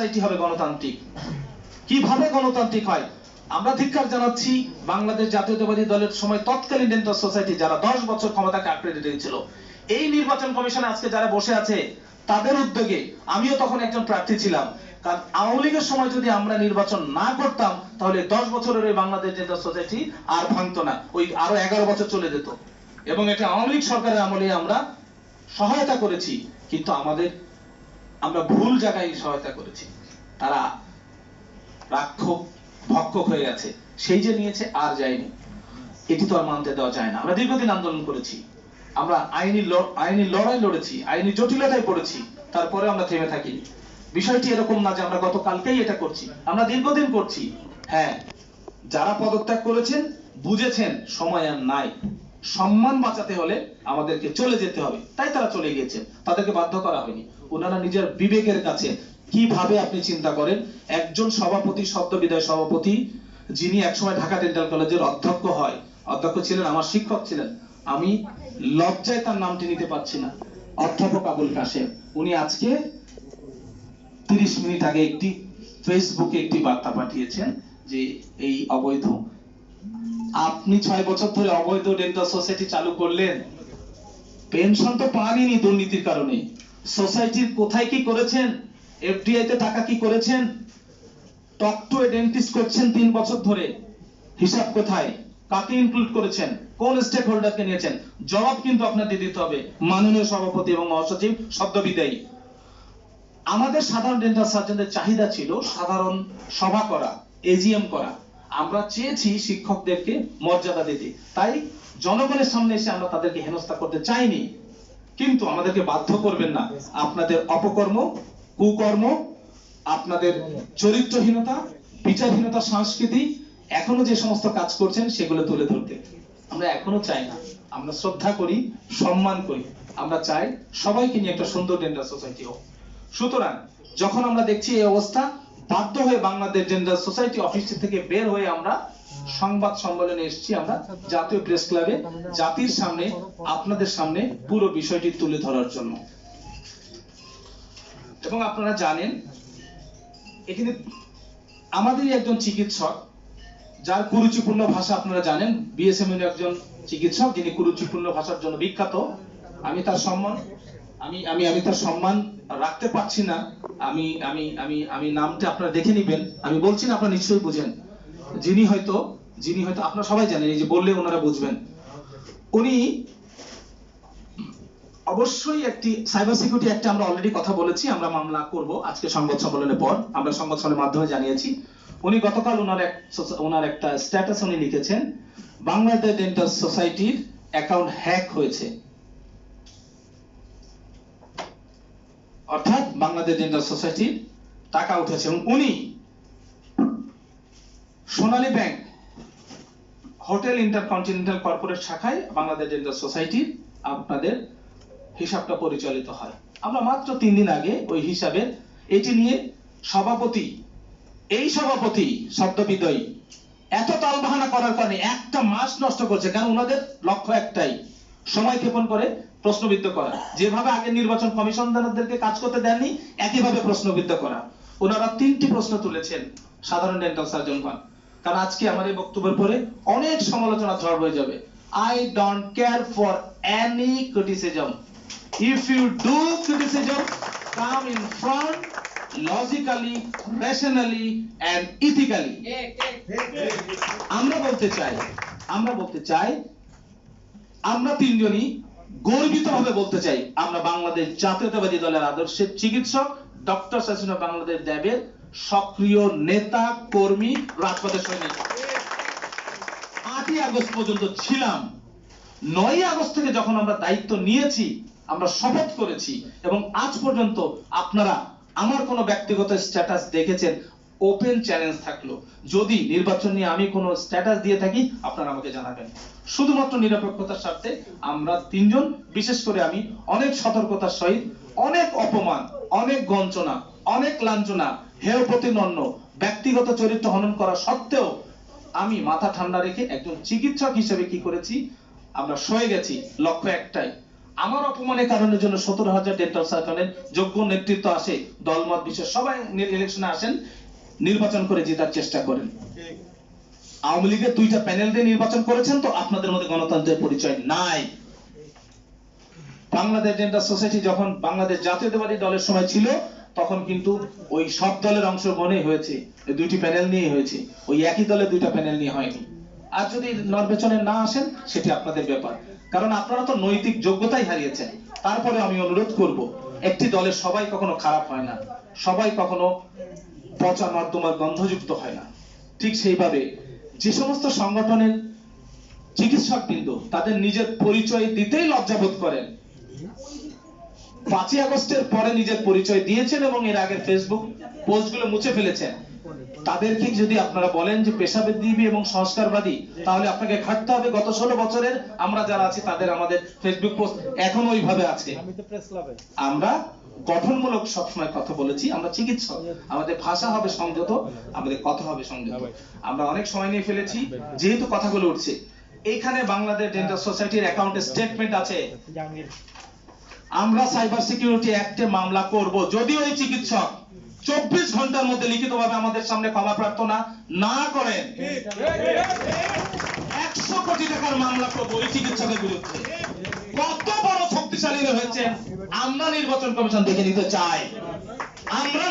Society হবে গণতান্ত্রিক। কীভাবে গণতান্ত্রিক হয়? আমরা ধিক্কার জানাচ্ছি বাংলাদেশ জাতীয়তাবাদী দলের সময় তৎকালীন ডেন্টাল সোসাইটি যারা দশ বছর ক্ষমতাকে আঁকড়ে রেখেছিল এই নির্বাচন কমিশনে আজকে যারা বসে আছে, তাদের উদ্যোগে আমিও তখন একজন প্রার্থী ছিলাম। কারণ আওয়ামী লীগের সময় যদি আমরা নির্বাচন না করতাম, তাহলে দশ বছরের ওই বাংলাদেশ ডেন্টাল সোসাইটি আর ভাঙতো না, ওই আরও এগারো বছর চলে যেত। এবং এটা আওয়ামী লীগ সরকারের আমলে আমরা সহায়তা করেছি, কিন্তু আমাদের আমরা ভুল জায়গায় সহায়তা করেছি। তারা রাক্ষক ভক্ষক হয়ে গেছে। সেই যে নিয়েছে আর যায়নি। এটি তো আর মানতে দেওয়া যায় না। আমরা দীর্ঘদিন আন্দোলন করেছি। আমরা আইনি আইনি লড়াই লড়েছি, আইনি জটিলতায় পড়েছি। তারপরে আমরা থেমে থাকি বিষয়টি এরকম না যে আমরা গতকালকেই এটা করছি। আমরা দীর্ঘদিন করছি। হ্যাঁ যারা পদত্যাগ করেছেন, বুঝেছেন, সময় আর নাই। সম্মান বাঁচাতে হলে আমাদেরকে চলে যেতে হবে। তাই তারা চলে গিয়েছেন। তাদেরকে বাধ্য করা হয়নি। ওনারা নিজের বিবেকের কাছে কীভাবে আপনি চিন্তা করেন? একজন সভাপতি সদ্য বিদায় সভাপতি, যিনি একসময় ঢাকা ডেন্টাল কলেজের অধ্যক্ষ হয়, অধ্যক্ষ ছিলেন, আমার শিক্ষক ছিলেন, আমি লজ্জায় তার নামটি নিতে পারছি না। অধ্যাপক আবুল কাশেম, উনি আজকে তিরিশ মিনিট আগে একটি ফেসবুকে একটি বার্তা পাঠিয়েছেন যে এই অবৈধ। আপনি ছয় বছর ধরে অবৈধ ডেন্টাল সোসাইটি চালু করলেন। পেনশন তো পানইনি দুর্নীতির কারণে। সোসাইটির কোথায় কি করেছেন? এফডিআই তে টাকা কি করেছেন? টক টু এ ডেন্টিস্ট করছেন তিন বছর ধরে। হিসাব কোথায়? কাকে ইনক্লুড করেছেন? কোন স্টেক হোল্ডারকে নিয়েছেন? জবাব কিন্তু আপনাদের দিতে হবে। মাননীয় সভাপতি এবং মহাসচিব সদ্য বিদায়ী। আমাদের সাধারণ ডেন্টাল সার্জনদের চাহিদা ছিল সাধারণ সভা করা এজিএম করা। আমরা চেয়েছি শিক্ষকদেরকে মর্যাদা দিতে। তাই জনগণের সামনে এসে আমরা তাদেরকে হেনস্থা করতে চাইনি। কিন্তু আমাদেরকে বাধ্য করবেন না। আপনাদের অপকর্ম, কুকর্ম, আপনাদের চরিত্রহীনতা, বিচারহীনতা, সংস্কৃতি, এখনও যে সমস্ত কাজ করছেন সেগুলো তুলে ধরতে। আমরা এখনও চাই না। আমরা শ্রদ্ধা করি, সম্মান করি। আমরা চাই সবাইকে নিয়ে একটা সুন্দর ডেন্টাল সোসাইটি হোক। সুতরাং যখন আমরা দেখছি এই অবস্থা, বাধ্য হয়ে বাংলাদেশ ডেন্টাল সোসাইটি অফিস থেকে বের হয়ে আমরা সংবাদ সম্মেলনে এসেছি আমরা জাতীয় প্রেস ক্লাবে। জাতির সামনে, আপনাদের সামনে পুরো বিষয়টি তুলে ধরার জন্য। এবং আপনারা জানেন, এখানে আমাদেরই একজন চিকিৎসক, যার কুরুচিপূর্ণ ভাষা আপনারা জানেন বিএসএম একজন চিকিৎসক, যিনি কুরুচিপূর্ণ ভাষার জন্য বিখ্যাত। আমি তার সম্মান, আমি আমি আমি তার সম্মান রাখতে পারছি না। আমি আমি আমি আমি নামটা আপনারা দেখে নেবেন। আমি বলছি না, আপনারা নিশ্চয়ই বুঝেন। যিনি হয়তো যিনি হয়তো আপনারা সবাই জানেন, এই যে বললে ওনারা বুঝবেন। উনি অবশ্যই একটি সাইবার সিকিউরিটি একটা আমরা অলরেডি কথা বলেছি, আমরা মামলা করব আজকে সংবাদ সম্মেলনের পর। আমরা সংবাদ সম্মেলনের মাধ্যমে জানিয়েছি। উনি গতকাল ওনার এক ওনার একটা স্ট্যাটাস উনি লিখেছেন, বাংলাদেশ ডেন্টাল সোসাইটির অ্যাকাউন্ট হ্যাক হয়েছে। অর্থাৎ বাংলাদেশ ডেন্টাল সোসাইটির টাকা উঠেছে। এবং উনি Sonali bank hotel Intercontinental corporate শাখায় বাংলাদেশ ডেন্টাল সোসাইটির আপনাদের হিসাবটা পরিচালিত হয়। আমরা মাত্র তিন দিন আগে ওই হিসাবে এটি নিয়ে সভাপতি, এই সভাপতি শব্দবিদয়ী এত তালবাহানা করার কারণে একটা মাস নষ্ট করছে, কারণ ওনাদের লক্ষ্য একটাই, সময় ক্ষেপণ করে প্রশ্নবিদ্ধ করা। যেভাবে আগে নির্বাচন কমিশনারদেরকে কাজ করতে দেননি, একইভাবে প্রশ্নবিদ্ধ করা। ওনারা তিনটি প্রশ্ন তুলেছেন সাধারণ ডেন্টাল সার্জনগণ। কারণ আজকে আমার এই বক্তব্যের পরে অনেক সমালোচনা ঝড় হয়ে যাবে। I don't care for any criticism if you do criticism come in front logically rationally and ethically আমরা বলতে চাই, আমরা বলতে চাই, আমরা তিনজনই গর্বিত ভাবে বলতে চাই, আমরা বাংলাদেশ জাতীয়তাবাদী দলের আদর্শের চিকিৎসক, ডক্টর শাসিনা বাংলাদেশ ড্যাবের সক্রিয় নেতা, কর্মী, রাজপথের সৈনিক। আটই আগস্ট পর্যন্ত ছিলাম। নয় আগস্ট থেকে যখন আমরা দায়িত্ব নিয়েছি, আমরা শপথ করেছি এবং আজ পর্যন্ত আপনারা আমার কোনো ব্যক্তিগত স্ট্যাটাস দেখেছেন ওপেন চ্যালেঞ্জ থাকল। যদি নির্বাচন নিয়ে আমি কোনো স্ট্যাটাস দিয়ে থাকি, আপনারা আমাকে জানাবেন। শুধুমাত্র নিরপেক্ষতার স্বার্থে আমরা তিনজন, বিশেষ করে আমি, অনেক সতর্কতার সহিত অনেক অপমান অনেক গঞ্চনা অনেক লাঞ্ছনা হেয় প্রতিনন্ন ব্যক্তিগত চরিত্র হনন করা সত্ত্বেও আমি মাথা ঠান্ডা রেখে একজন চিকিৎসক হিসেবে কি করেছি? আমরা সয়ে গেছি লক্ষ্য একটাই। আমার অপমানের কারণের জন্য সতেরো হাজার ডেন্টাল সার্জনের যোগ্য নেতৃত্ব আসে দলমত বিশেষ সবাই ইলেকশনে আসেন নির্বাচন করে জেতার চেষ্টা করেন। আওয়ামী লীগের দুইটা প্যানেল দিয়ে নির্বাচন করেছেন তো আপনাদের মধ্যে গণতন্ত্রের পরিচয় নাই। বাংলাদেশ ডেন্টাল সোসাইটি যখন বাংলাদেশ জাতীয়তাবাদী দলের সময় ছিল, তখন কিন্তু ওই সব দলের অংশগ্রহণে হয়েছে। দুইটি প্যানেল নিয়ে হয়েছে। ওই একই দলের দুইটা প্যানেল নিয়ে হয়নি। আর যদি নির্বাচনে না আসেন, সেটি আপনাদের ব্যাপার। কারণ আপনারা তো নৈতিক যোগ্যতাই হারিয়েছেন। তারপরে আমি অনুরোধ করব, একটি দলের সবাই কখনো খারাপ হয় না। সবাই কখনো পচা নর্দমার গন্ধযুক্ত হয় না। ঠিক সেইভাবে যে সমস্ত সংগঠনের চিকিৎসক বিন্দু তাদের নিজের পরিচয় দিতেই লজ্জাবোধ করেন। পাঁচই আগস্টের পরে নিজের পরিচয় দিয়েছেন এবং এর আগের ফেসবুক পোস্টগুলো মুছে ফেলেছেন। তাদেরকে যদি আপনারা বলেন যে পেশাবৃদ্ধিবী এবং সংস্কারবাদী তাহলে আপনাকে খাটতে হবে। গত ষোলো বছরের আমরা যারা আছি তাদের আমাদের ফেসবুক পোস্ট এখন ওইভাবে আছে। আমরা গঠনমূলক সবসময় কথা বলেছি আমরা চিকিৎসক। আমাদের ভাষা হবে সংযত আমাদের কথা হবে সংযত। আমরা অনেক সময় নিয়ে ফেলেছি যেহেতু কথাগুলো উঠছে। এইখানে বাংলাদেশ ডেন্টাল সোসাইটির অ্যাকাউন্টে স্টেটমেন্ট আছে। আমরা সাইবার সিকিউরিটি অ্যাক্টে মামলা করব। যদি ওই চিকিৎসক চব্বিশ ঘণ্টার মধ্যে লিখিতভাবে আমাদের সামনে ক্ষমা প্রার্থনা না করেন। একশো কোটি টাকার মামলা করব ওই চিকিৎসকের বিরুদ্ধে। কত বড় শক্তিশালী হয়েছে আমরা নির্বাচন কমিশন দেখে নিতে চাই। আমরা